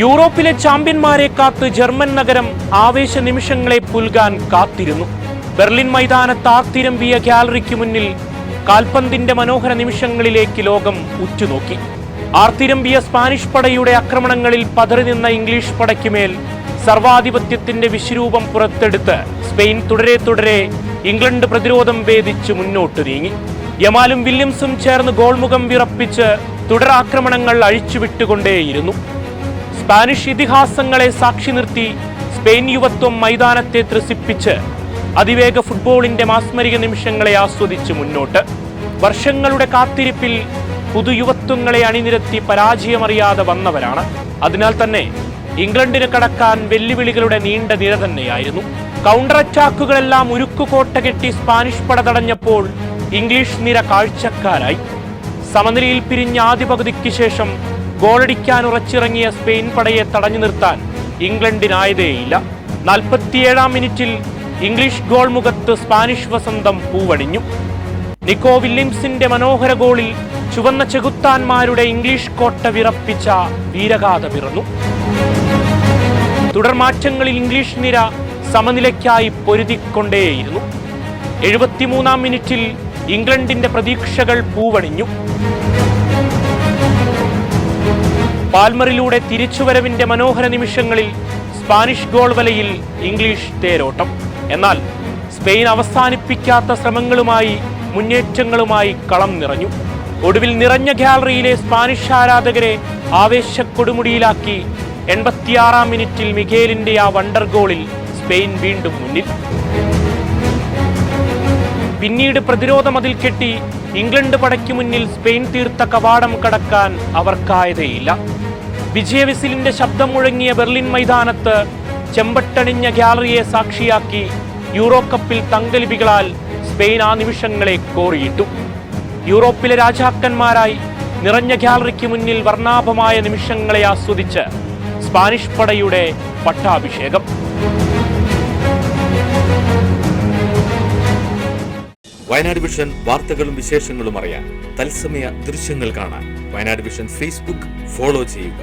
യൂറോപ്പിലെ ചാമ്പ്യന്മാരെ കാത്ത് ജർമ്മൻ നഗരം ആവേശ നിമിഷങ്ങളെ പുൽകാൻ കാത്തിരുന്നു. ബെർലിൻ മൈതാനത്ത് ആർത്തിരമ്പിയ ഗാലറിക്ക് മുന്നിൽ കാൽപന്തിന്റെ മനോഹര നിമിഷങ്ങളിലേക്ക് ലോകം ഉറ്റുനോക്കി. ആർത്തിരമ്പിയ സ്പാനിഷ് പടയുടെ ആക്രമണങ്ങളിൽ പതറി നിന്ന ഇംഗ്ലീഷ് പടയ്ക്കുമേൽ സർവാധിപത്യത്തിന്റെ വിശ്വരൂപം പുറത്തെടുത്ത് സ്പെയിൻ തുടരെ തുടരെ ഇംഗ്ലണ്ട് പ്രതിരോധം ഭേദിച്ച് മുന്നോട്ട് നീങ്ങി. യമാലും വില്യംസും ചേർന്ന് ഗോൾമുഖം വിറപ്പിച്ച് തുടരാക്രമണങ്ങൾ അഴിച്ചുവിട്ടുകൊണ്ടേയിരുന്നു. സ്പാനിഷ് ഇതിഹാസങ്ങളെ സാക്ഷി നിർത്തി സ്പെയിൻ യുവത്വം മൈതാനത്തെ ത്രസിപ്പിച്ച് അതിവേഗ ഫുട്ബോളിന്റെ മാസ്മരിക നിമിഷങ്ങളെ ആസ്വദിച്ച് മുന്നോട്ട്. വർഷങ്ങളുടെ കാത്തിരിപ്പിൽ പുതുയുവത്വങ്ങളെ അണിനിരത്തി പരാജയമറിയാതെ വന്നവരാണ്. അതിനാൽ തന്നെ ഇംഗ്ലണ്ടിന് കടക്കാൻ വെല്ലുവിളികളുടെ നീണ്ട നിര തന്നെയായിരുന്നു. കൗണ്ടർ അറ്റാക്കുകളെല്ലാം ഉരുക്കുകോട്ട കെട്ടി സ്പാനിഷ് പട തടഞ്ഞപ്പോൾ ഇംഗ്ലീഷ് നിര കാഴ്ചക്കാരായി. സമനിലയിൽ പിരിഞ്ഞ ആദ്യ പകുതിക്ക് ശേഷം ഗോളടിക്കാൻ ഉറച്ചിറങ്ങിയ സ്പെയിൻ പടയെ തടഞ്ഞു നിർത്താൻ ഇംഗ്ലണ്ടിനായതേയില്ല നാൽപ്പത്തിയേഴാം മിനിറ്റിൽ ഇംഗ്ലീഷ് ഗോൾ മുഖത്ത് സ്പാനിഷ് വസന്തം പൂവണിഞ്ഞു നിക്കോ വില്യംസിന്റെ മനോഹര ഗോളിൽ ചുവന്ന ചെകുത്താന്മാരുടെ ഇംഗ്ലീഷ് കോട്ട വിറപ്പിച്ച വീരഗാഥ പിറന്നു. തുടർമാറ്റങ്ങളിൽ ഇംഗ്ലീഷ് നിര സമനിലയ്ക്കായി പൊരുതിക്കൊണ്ടേയിരുന്നു. എഴുപത്തിമൂന്നാം മിനിറ്റിൽ ഇംഗ്ലണ്ടിന്റെ പ്രതീക്ഷകൾ പൂവണിഞ്ഞു പാൽമറിലൂടെ തിരിച്ചുവരവിന്റെ മനോഹര നിമിഷങ്ങളിൽ സ്പാനിഷ് ഗോൾ വലയിൽ ഇംഗ്ലീഷ് തേരോട്ടം. എന്നാൽ സ്പെയിൻ അവസാനിപ്പിക്കാത്ത ശ്രമങ്ങളുമായി മുന്നേറ്റങ്ങളുമായി കളം നിറഞ്ഞു. ഒടുവിൽ നിറഞ്ഞ ഗ്യാലറിയിലെ സ്പാനിഷ് ആരാധകരെ ആവേശക്കൊടുമുടിയിലാക്കി എൺപത്തിയാറാം മിനിറ്റിൽ മിഖേലിന്റെ ആ വണ്ടർ ഗോളിൽ സ്പെയിൻ വീണ്ടും മുന്നിൽ. പിന്നീട് പ്രതിരോധ മതിൽ കെട്ടി ഇംഗ്ലണ്ട് പടയ്ക്കു മുന്നിൽ സ്പെയിൻ തീർത്ത കവാടം കടക്കാൻ അവർക്കായതേയില്ല. വിജയവിസിലിന്റെ ശബ്ദം മുഴങ്ങിയ ബെർലിൻ മൈതാനത്ത് ചെമ്പട്ടണിഞ്ഞ ഗ്യാലറിയെ സാക്ഷിയാക്കി യൂറോ കപ്പിൽ തങ്കലിപികളാൽ സ്പെയിൻ ആ നിമിഷങ്ങളെ കോറിയിട്ടു. യൂറോപ്പിലെ രാജാക്കന്മാരായി നിറഞ്ഞ ഗ്യാലറിക്ക് മുന്നിൽ വർണാഭമായ നിമിഷങ്ങളെ ആസ്വദിച്ച് സ്പാനിഷ് പടയുടെ പട്ടാഭിഷേകം. വയനാട് വിഷൻ വാർത്തകളും വിശേഷങ്ങളും അറിയാൻ തത്സമയ ദൃശ്യങ്ങൾ കാണാൻ വയനാട് വിഷൻ ഫേസ്ബുക്ക് ഫോളോ ചെയ്യുക.